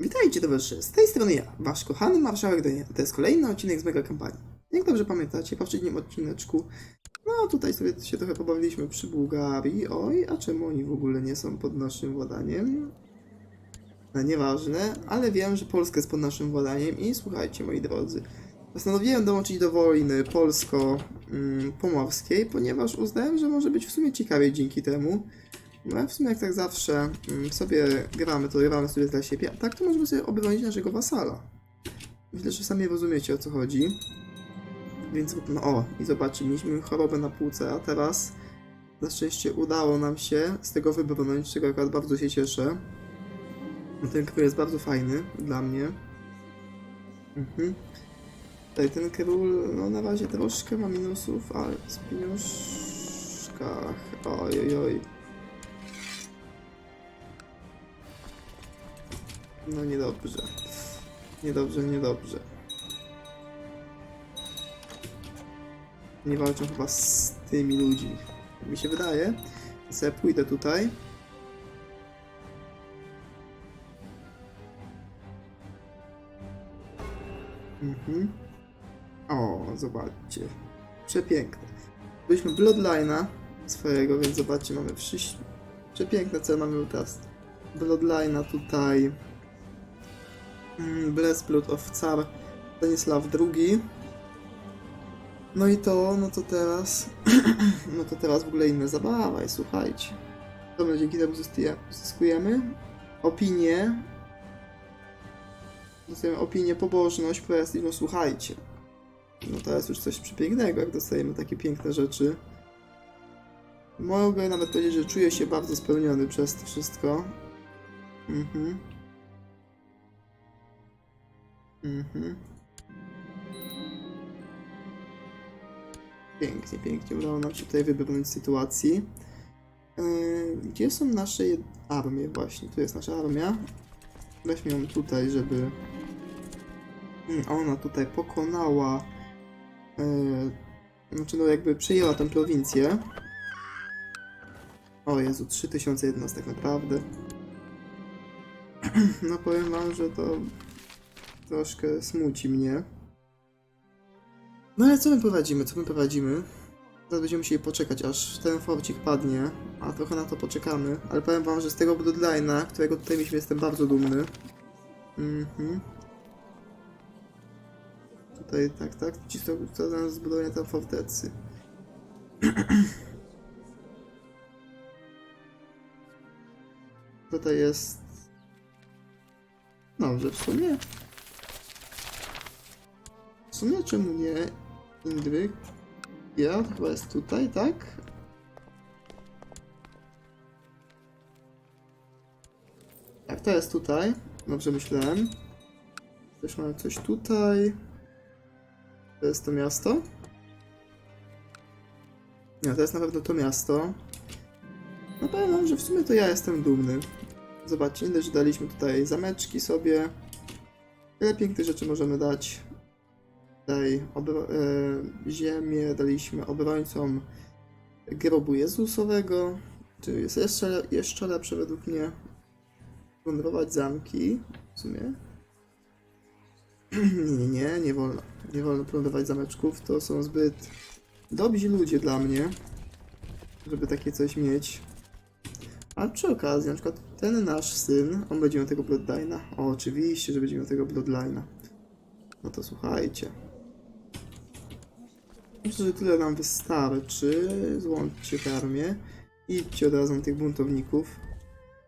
Witajcie towarzysze, z tej strony ja, wasz kochany marszałek Daniel. To jest kolejny odcinek z mega kampanii. Jak dobrze pamiętacie, w poprzednim odcineczku, no tutaj sobie się trochę pobawiliśmy przy Bułgarii. Oj, a czemu oni w ogóle nie są pod naszym władaniem? No nieważne, ale wiem, że Polska jest pod naszym władaniem i słuchajcie moi drodzy. Postanowiłem dołączyć do wojny polsko-pomorskiej, ponieważ uznałem, że może być w sumie ciekawie dzięki temu. No w sumie jak tak zawsze mm, sobie gramy, to gramy sobie dla siebie, a tak to możemy sobie obronić naszego wasala. Myślę, że sami rozumiecie o co chodzi. Więc no o, i zobaczcie, mieliśmy chorobę na płuce, a teraz na szczęście udało nam się z tego wybrnąć, z czego akurat bardzo się cieszę. No, Ten król jest bardzo fajny dla mnie. Mhm. Tutaj ten król, no na razie troszkę ma minusów, ale z pieniążkach. Oj, oj, No niedobrze. Niedobrze, niedobrze. Nie walczą chyba z tymi ludźmi. Mi się wydaje. Ja sobie pójdę tutaj. Mhm. O, zobaczcie. Przepiękne. Byliśmy Bloodline'a swojego, więc zobaczcie, mamy wszystko. Przepiękne, co mamy teraz. Bloodline'a tutaj. Mm, Blessblood of Car Stanisław II. No i to, no to teraz, no to teraz w ogóle inna zabawa i słuchajcie. Co my dzięki temu zyskuje- zyskujemy? Opinię. Dostajemy opinię, pobożność, prestiż, no słuchajcie. No to jest już coś przepięknego, jak dostajemy takie piękne rzeczy. Mogę nawet powiedzieć, że czuję się bardzo spełniony przez to wszystko. Mhm. Mhm. Pięknie, pięknie. Udało nam się tutaj wybrnąć z sytuacji. Yy, gdzie są nasze armie? Właśnie, tu jest nasza armia. Weźmy ją tutaj, żeby... Mm, Ona tutaj pokonała... Yy, znaczy, no jakby przejęła tę prowincję. O Jezu, 3000 jednostek, naprawdę. No powiem wam, że to troszkę smuci mnie. No ale co my prowadzimy? Co my prowadzimy? Teraz będziemy musieli poczekać, aż ten forcik padnie, a trochę na to poczekamy. Ale powiem wam, że z tego Bloodline'a, którego tutaj mieliśmy, jestem bardzo dumny. Mhm. Tutaj, tak, tak, ci to, to nas zbudowanie tam fortecy. Tutaj jest... Dobrze, w sumie... Sumie czemu nie? Indryk. Ja chyba jest tutaj, tak? Tak, to jest tutaj. Dobrze myślałem. Też mamy coś tutaj. To jest to miasto. Nie, to jest na pewno to miasto. No powiem wam, że w sumie to ja jestem dumny. Zobaczcie, nie dość, daliśmy tutaj zameczki sobie. Ile pięknych rzeczy możemy dać. Obro- e, ziemię daliśmy obrońcom grobu Jezusowego. Czy jest jeszcze, jeszcze lepsze według mnie plądrować zamki w sumie. nie, nie, nie, wolno. Nie wolno plądrować zameczków. To są zbyt dobrzy ludzie dla mnie, żeby takie coś mieć. A przy okazji, na przykład ten nasz syn, on będzie miał tego Bloodline'a. Oczywiście, że będzie miał tego Bloodline'a. No to słuchajcie. Myślę, że tyle nam wystarczy. Złączcie tę armię. Idźcie od razu na tych buntowników.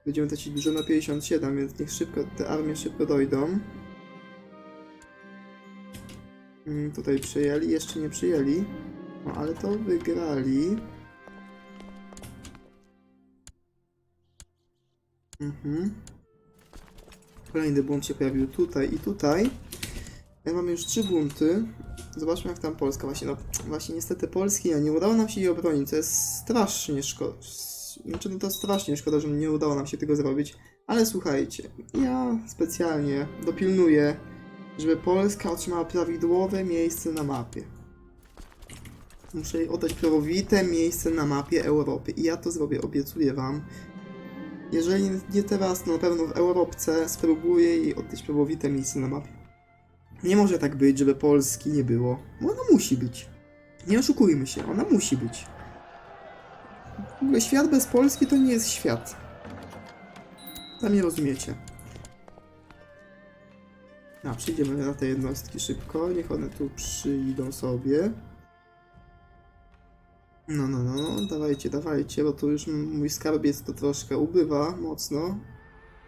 Będziemy tracić dużo na 57, więc niech szybko te armie szybko dojdą. Mm, tutaj przyjęli, jeszcze nie przyjęli. No ale to wygrali. Mhm. Kolejny bunt się pojawił tutaj i tutaj. Ja mamy już trzy bunty. Zobaczmy jak tam Polska. Właśnie, no, właśnie niestety Polski no, nie udało nam się jej obronić, co jest strasznie szkoda. Znaczy, no to strasznie szkoda, że nie udało nam się tego zrobić. Ale słuchajcie, ja specjalnie dopilnuję, żeby Polska otrzymała prawidłowe miejsce na mapie. Muszę jej oddać prawowite miejsce na mapie Europy. I ja to zrobię, obiecuję wam. Jeżeli nie teraz, to na pewno w Europce spróbuję i odejść probowite miejsce na mapie. Nie może tak być, żeby Polski nie było. Ona musi być. Nie oszukujmy się, ona musi być. W ogóle świat bez Polski to nie jest świat. Tam nie rozumiecie. A, przyjdziemy na te jednostki szybko, niech one tu przyjdą sobie. No, no, no, dawajcie, dawajcie, bo tu już mój skarbiec to troszkę ubywa mocno.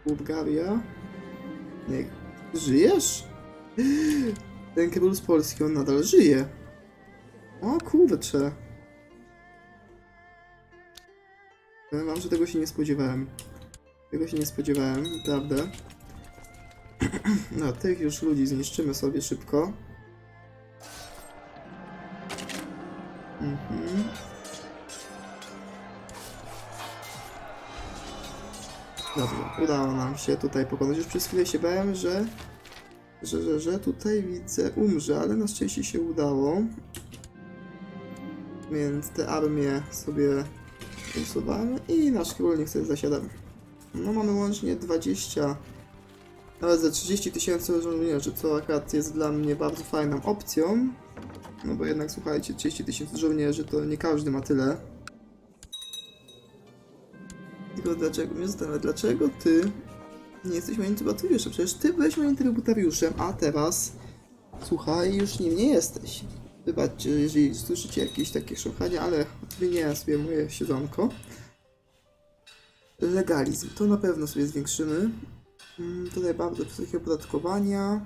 Bułgaria. Żyjesz? Ten król z Polski, on nadal żyje. O kurczę. Powiem wam, że tego się nie spodziewałem. Tego się nie spodziewałem, naprawdę. No, tych już ludzi zniszczymy sobie szybko. Mhm. Dobrze, udało nam się tutaj pokonać. Już przez chwilę się bałem, że, że, że, że tutaj widzę umrze, ale na szczęście się udało. Więc te armie sobie usuwamy i nasz król niech sobie zasiada. No mamy łącznie 20, nawet ze 30 tysięcy żołnierzy, co akurat jest dla mnie bardzo fajną opcją. No bo jednak słuchajcie, 30 tysięcy żołnierzy to nie każdy ma tyle. Tylko dlaczego, mnie zastanawia, dlaczego ty nie jesteś moim trybutariuszem? Przecież ty byłeś moim trybutariuszem, a teraz, słuchaj, już nim nie jesteś. Wybaczcie, jeżeli słyszycie jakieś takie szukania, ale zmieniałem sobie moje siedzonko. Legalizm, to na pewno sobie zwiększymy. Mm, Tutaj bardzo wysokie opodatkowania.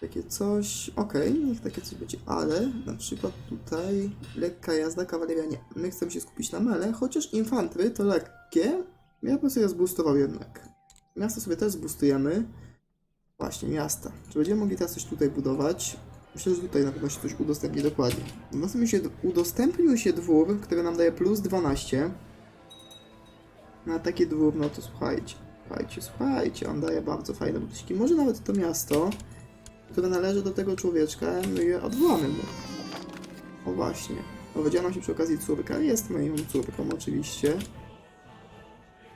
Takie coś. Okej, niech takie coś będzie, ale na przykład tutaj lekka jazda, kawaleria nie. My chcemy się skupić na mele, chociaż infantry to lekkie. Ja bym sobie zboostował jednak. Miasto sobie też zboostujemy. Właśnie, miasta. Czy będziemy mogli teraz coś tutaj budować? Myślę, że tutaj na pewno się coś udostępni dokładnie. Udostępnił się, udostępnił się dwór, który nam daje plus 12. Na taki dwór, no to słuchajcie. Słuchajcie, słuchajcie, on daje bardzo fajne butyki. Może nawet to miasto, które należy do tego człowieczka, my je odwołamy mu. O właśnie. Powiedziała nam się przy okazji córka. Jest moją córką oczywiście.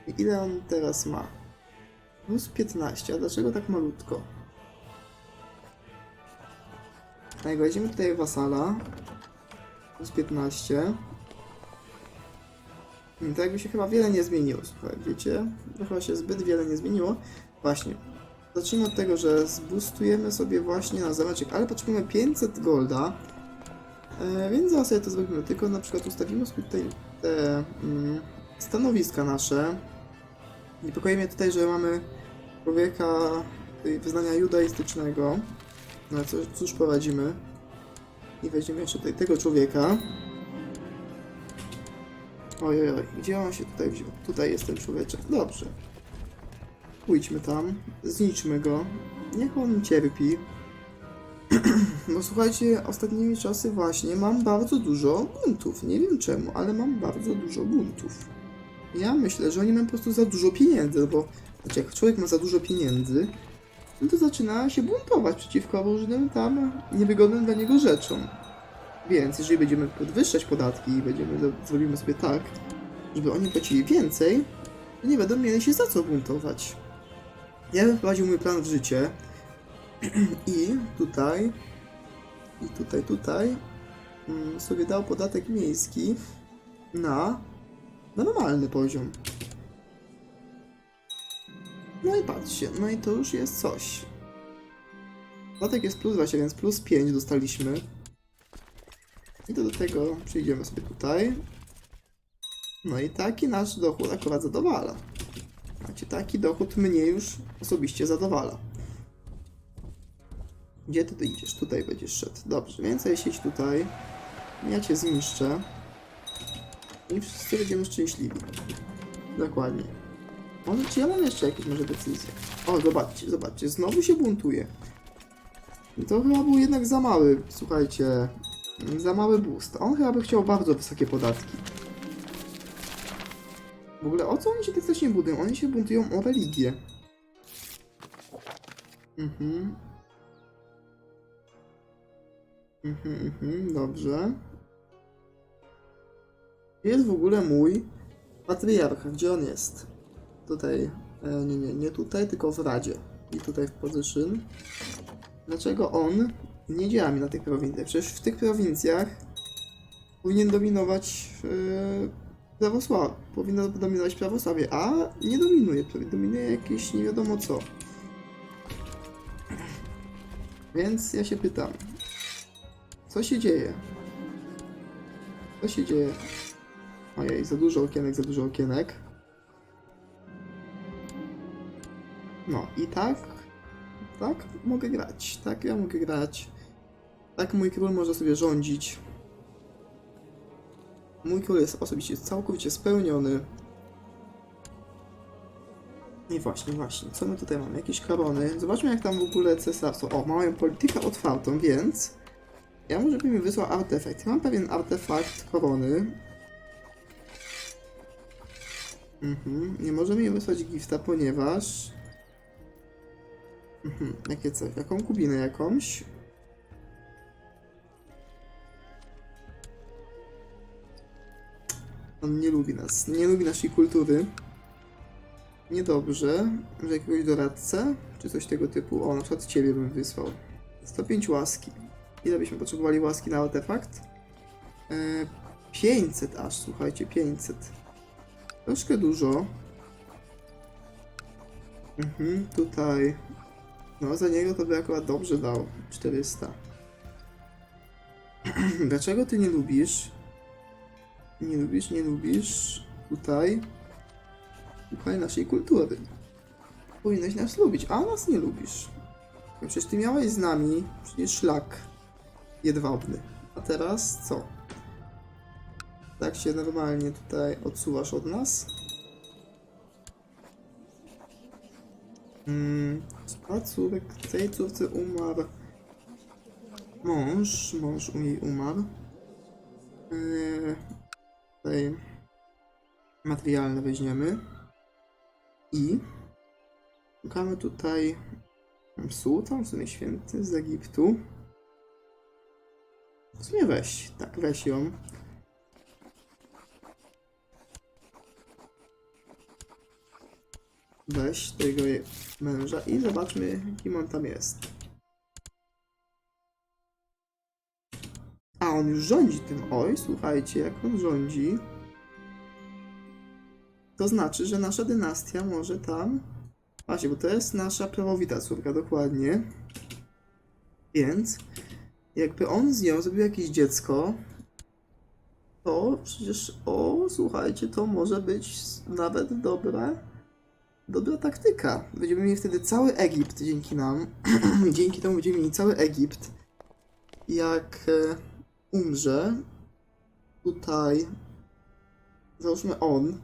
I ile on teraz ma? Plus 15, a dlaczego tak malutko? Tak, weźmiemy tutaj wasala. Plus 15. Hmm, To jakby się chyba wiele nie zmieniło, słuchaj, wiecie? To chyba się zbyt wiele nie zmieniło. Właśnie. Zacznijmy od tego, że zboostujemy sobie właśnie na zameczek, ale potrzebujemy 500 golda. E, więc zaraz sobie to zrobimy, tylko na przykład ustawimy sobie tutaj te mm, stanowiska nasze. Niepokoi mnie tutaj, że mamy człowieka wyznania judaistycznego. No co, cóż poradzimy? I weźmiemy jeszcze tutaj tego człowieka. Oj, oj, oj, gdzie on się tutaj wziął? Tutaj jest ten człowieczek. Dobrze. Pójdźmy tam, zniszczmy go. Niech on cierpi. No słuchajcie, ostatnimi czasy właśnie mam bardzo dużo buntów. Nie wiem czemu, ale mam bardzo dużo buntów. Ja myślę, że oni mają po prostu za dużo pieniędzy, bo znaczy jak człowiek ma za dużo pieniędzy, no to zaczyna się buntować przeciwko różnym tam niewygodnym dla niego rzeczom. Więc jeżeli będziemy podwyższać podatki i będziemy zro- zrobimy sobie tak, żeby oni płacili więcej, to nie będą mieli się za co buntować. Ja bym wprowadził mój plan w życie i tutaj i tutaj, tutaj mm, sobie dał podatek miejski na normalny poziom. No i patrzcie, no i to już jest coś. Podatek jest plus 20, więc plus 5 dostaliśmy. I do tego przyjdziemy sobie tutaj. No i taki nasz dochód akurat zadowala. Znaczy taki dochód mnie już osobiście zadowala. Gdzie ty idziesz? Tutaj będziesz szedł. Dobrze, więcej siedź tutaj. Ja cię zniszczę. I wszyscy będziemy szczęśliwi. Dokładnie. Może czy ja mam jeszcze jakieś może decyzje? O, zobaczcie, zobaczcie, znowu się buntuje. To chyba był jednak za mały, słuchajcie, za mały boost. On chyba by chciał bardzo wysokie podatki. W ogóle o co oni się tak strasznie buntują? Oni się buntują o religię. Mhm. Mhm, mhm, dobrze. Gdzie jest w ogóle mój patriarcha? Gdzie on jest? tutaj, e, nie, nie, nie tutaj, tylko w Radzie. I tutaj w position. Dlaczego on nie działa mi na tych prowincjach? Przecież w tych prowincjach powinien dominować yy, prawosławie. Powinno dominować prawosławie, a nie dominuje. Dominuje jakieś nie wiadomo co. Więc ja się pytam, co się dzieje? Co się dzieje? Ojej, za dużo okienek, za dużo okienek. No i tak, tak mogę grać, tak ja mogę grać. Tak mój król może sobie rządzić. Mój król jest osobiście całkowicie spełniony. I właśnie, właśnie, co my tutaj mamy? Jakieś korony. Zobaczmy jak tam w ogóle cesarstwo. O, mamy politykę otwartą, więc ja może bym mi wysłał artefakt. Mam pewien artefakt korony. Mhm. Nie możemy jej wysłać gifta, ponieważ... Mhm. Jakie coś? Jaką kubinę jakąś? On nie lubi nas. Nie lubi naszej kultury. Niedobrze. Może jakiegoś doradcę? Czy coś tego typu? O, na przykład ciebie bym wysłał. 105 łaski. Ile byśmy potrzebowali łaski na artefakt? E, 500 aż, słuchajcie, 500. Troszkę dużo. Mhm, tutaj. No, za niego to by akurat dobrze dał. 400. Dlaczego ty nie lubisz? Nie lubisz, nie lubisz. Tutaj. Słuchaj naszej kultury. Powinnaś nas lubić, a nas nie lubisz. No Przecież ty miałeś z nami przecież szlak jedwabny. A teraz co? Tak się normalnie tutaj odsuwasz od nas? Mm, a córek, tej córce umarł mąż, mąż u jej umarł. Yy, tutaj materialne weźmiemy. I szukamy tutaj sułtan, w sumie święty z Egiptu. W sumie weź, tak, weź ją. Weź tego męża i zobaczmy, kim on tam jest. A, on już rządzi tym. Oj, słuchajcie, jak on rządzi. To znaczy, że nasza dynastia może tam... Właśnie, bo to jest nasza prawowita córka, dokładnie. Więc, jakby on z nią zrobił jakieś dziecko, to przecież, o, słuchajcie, to może być nawet dobra, dobra taktyka. Będziemy mieli wtedy cały Egipt dzięki nam. dzięki temu będziemy mieli cały Egipt. Jak e, umrze, tutaj, załóżmy on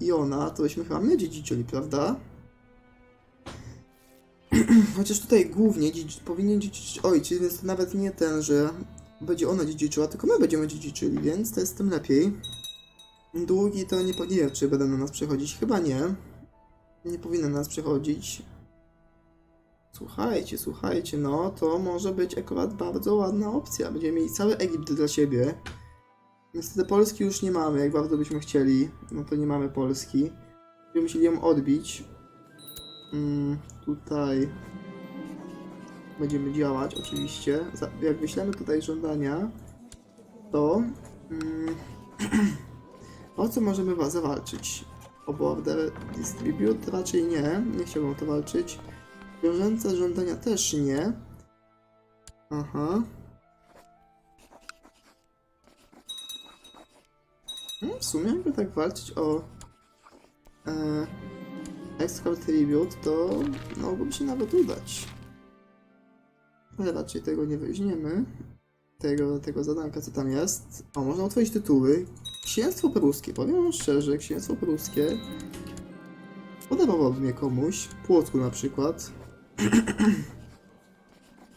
i ona, to byśmy chyba my dziedziczyli, prawda? Chociaż tutaj głównie dziedzic, powinien dziedziczyć ojciec, więc to nawet nie ten, że będzie ona dziedziczyła, tylko my będziemy dziedziczyli, więc to jest tym lepiej. Długi to nie, nie wiem, czy będą na nas przechodzić. Chyba nie. Nie powinny na nas przechodzić. Słuchajcie, słuchajcie, no to może być akurat bardzo ładna opcja. Będziemy mieli cały Egipt dla siebie. Niestety Polski już nie mamy, jak bardzo byśmy chcieli. No to nie mamy Polski. Będziemy musieli ją odbić. Mm, tutaj będziemy działać oczywiście. Jak wyślemy tutaj żądania, to mm, o co możemy wa- zawalczyć? O border distribute? Raczej nie, nie chciałbym o to walczyć. Wiążące żądania też nie. Aha. No, w sumie jakby tak walczyć o e, Tribute, to mogłoby się nawet udać. Ale raczej tego nie weźmiemy. Tego, tego zadanka, co tam jest. O, można otworzyć tytuły. Księstwo pruskie. Powiem wam szczerze, księstwo pruskie podobałbym je komuś. Płocku na przykład.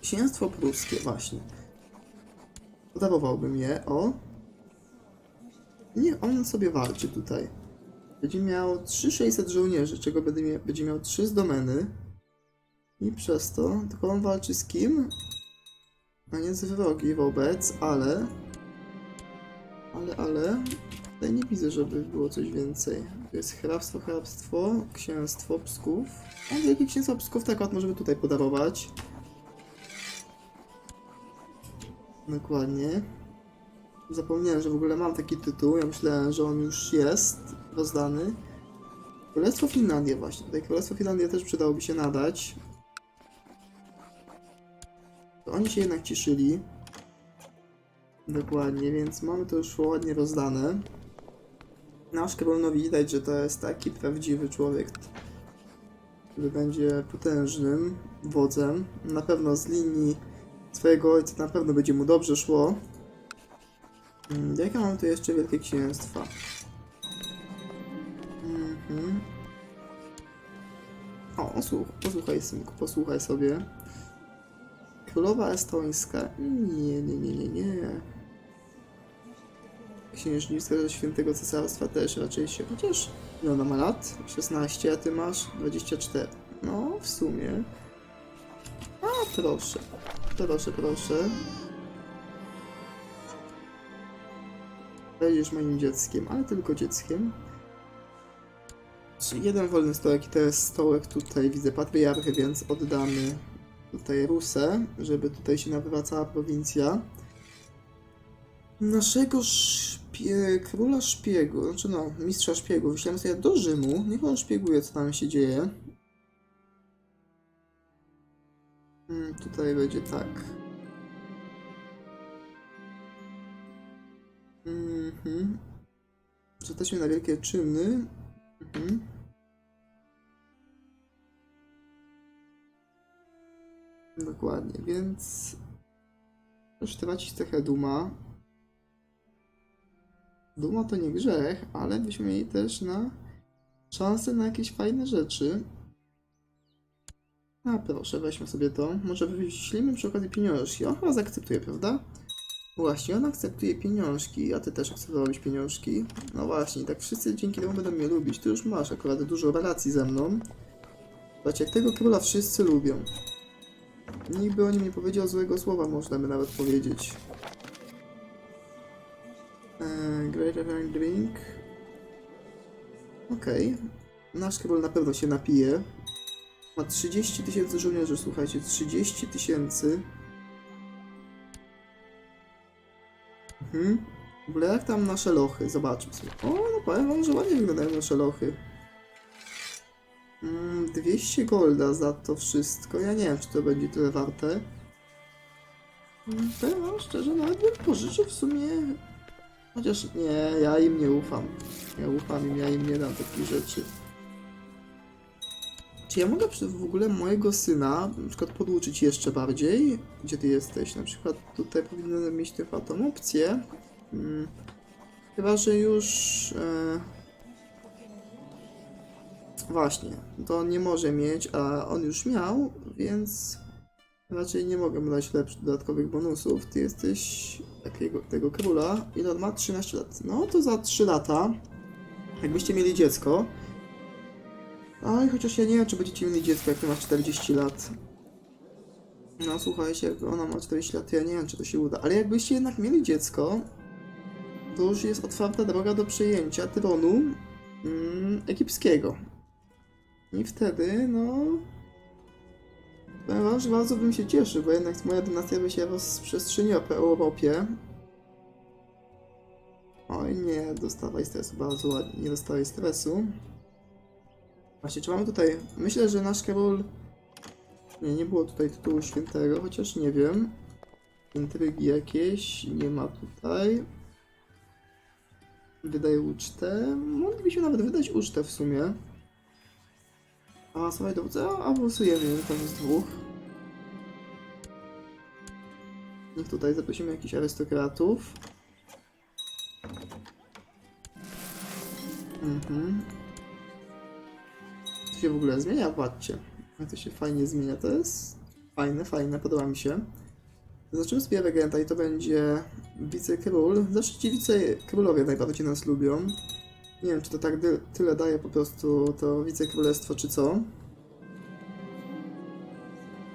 księstwo pruskie, właśnie. Podobałbym je. O. Nie, on sobie walczy tutaj. Będzie miał 3600 żołnierzy, czego będzie miał, będzie miał 3 z domeny. I przez to, tylko on walczy z kim? A nie z wrogi wobec, ale... Ale, ale... Tutaj nie widzę, żeby było coś więcej. To jest hrabstwo, hrabstwo, księstwo Psków. A wielkie księstwo Psków tak akurat możemy tutaj podarować. Dokładnie. Zapomniałem, że w ogóle mam taki tytuł. Ja myślałem, że on już jest rozdany. Królestwo Finlandia właśnie. Tutaj Królestwo Finlandia też przydałoby się nadać. To oni się jednak cieszyli. Dokładnie, więc mamy to już ładnie rozdane. Nasz Królnowi widać, że to jest taki prawdziwy człowiek, który będzie potężnym wodzem. Na pewno z linii swojego ojca na pewno będzie mu dobrze szło. Mm, Jakie mamy tu jeszcze wielkie księstwa? Mhm. O, posłuch, posłuchaj synku, posłuchaj sobie. Królowa Estońska. Nie, nie, nie, nie, nie. Księżniczka ze Świętego Cesarstwa też raczej się. Chociaż ile ona ma lat? 16, a ty masz 24. No, w sumie. A, proszę. Proszę, proszę. Będziesz moim dzieckiem, ale tylko dzieckiem. Jeden wolny stołek i jest stołek tutaj, widzę patriarchy, więc oddamy tutaj Rusę, żeby tutaj się nawracała prowincja. Naszego szpie... króla szpiegu, znaczy no, mistrza szpiegu, wyślemy sobie do Rzymu, niech on szpieguje, co tam się dzieje. Mm, tutaj będzie tak. Mhm. Jesteśmy na wielkie czyny. Mhm. Dokładnie, więc tracić trochę duma. Duma to nie grzech, ale byśmy mieli też na szansę na jakieś fajne rzeczy. A proszę, weźmy sobie to. Może wyślimy przy okazji pieniążki. On chyba zaakceptuje, prawda? Właśnie, on akceptuje pieniążki, a ty też akceptowałeś pieniążki. No właśnie, tak wszyscy dzięki temu będą mnie lubić. Ty już masz akurat dużo relacji ze mną. Zobaczcie, jak tego króla wszyscy lubią. Nikt by o nim nie powiedział złego słowa, można by nawet powiedzieć. Eee, Great Rank Drink. Okej. Nasz król na pewno się napije. Ma 30 tysięcy żołnierzy, słuchajcie, 30 tysięcy. Mhm. W ogóle jak tam nasze lochy? Zobaczmy sobie. O, no powiem wam, że ładnie wyglądają nasze lochy. Mm, 200 golda za to wszystko. Ja nie wiem, czy to będzie tyle warte. Mm, Powiem wam szczerze, nawet bym pożyczył w sumie... Chociaż nie, ja im nie ufam. Ja ufam im, ja im nie dam takich rzeczy. Czy ja mogę w ogóle mojego syna na przykład poduczyć jeszcze bardziej? Gdzie ty jesteś? Na przykład tutaj powinienem mieć chyba tą opcję. Mm. Chyba, że już... E... Właśnie, to nie może mieć, a on już miał, więc raczej nie mogę mu dać lepszych dodatkowych bonusów. Ty jesteś takiego, tego króla. Ile on ma? 13 lat. No to za 3 lata, jakbyście mieli dziecko, Oj, chociaż ja nie wiem, czy będziecie mieli dziecko, jak ty masz 40 lat. No słuchajcie, jak ona ma 40 lat, to ja nie wiem, czy to się uda. Ale jakbyście jednak mieli dziecko, to już jest otwarta droga do przejęcia tronu mm, egipskiego. I wtedy, no... Powiem wam, że bardzo bym się cieszył, bo jednak moja dynastia by się rozprzestrzeniła po Europie. Oj nie, dostawaj stresu, bardzo ładnie, nie dostawaj stresu. Właśnie, czy mamy tutaj... Myślę, że nasz król... Nie, nie było tutaj tytułu świętego, chociaż nie wiem. Intrygi jakieś nie ma tutaj. Wydaje ucztę. Moglibyśmy nawet wydać ucztę w sumie. Awansować dowódcę, a awansujemy tam z dwóch. Tutaj zaprosimy jakichś arystokratów. Mhm. To się w ogóle zmienia, patrzcie. Jak to się fajnie zmienia, to jest fajne, fajne, podoba mi się. Zaczniemy sobie regenta i to będzie wicekról. Zawsze ci wicekrólowie najbardziej nas lubią. Nie wiem, czy to tak tyle daje po prostu to wicekrólestwo, czy co.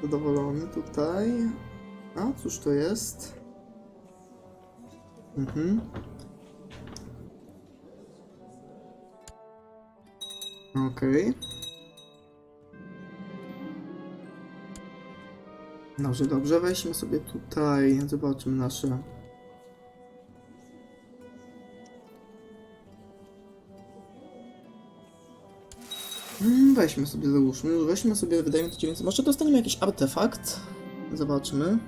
Zadowolony tutaj. A, cóż to jest? Mhm. Okej. Dobrze, dobrze, weźmy sobie tutaj, zobaczmy nasze... Weźmy sobie, załóżmy, weźmy sobie, wydajmy to 900, może dostaniemy jakiś artefakt? Zobaczmy.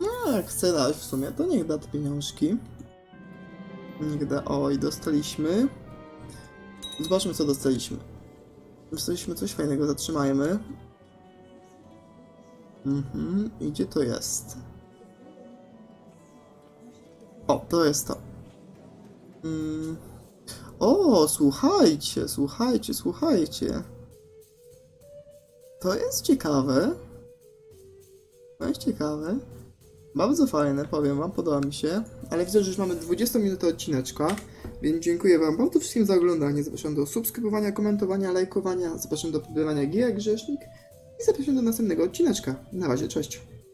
No, jak chce dać w sumie, to niech da te pieniążki. Niech da, oj, dostaliśmy. Zobaczmy, co dostaliśmy. Dostaliśmy coś fajnego, zatrzymajmy. Mhm, i gdzie to jest? O, to jest to. Mm. O, słuchajcie, słuchajcie, słuchajcie. To jest ciekawe. To jest ciekawe. Bardzo fajne, powiem wam, podoba mi się. Ale widzę, że już mamy 20 minut odcineczka, więc dziękuję wam bardzo wszystkim za oglądanie. Zapraszam do subskrybowania, komentowania, lajkowania. Zapraszam do pobierania gier jak grzesznik. I zapraszam do następnego odcineczka. Na razie, cześć.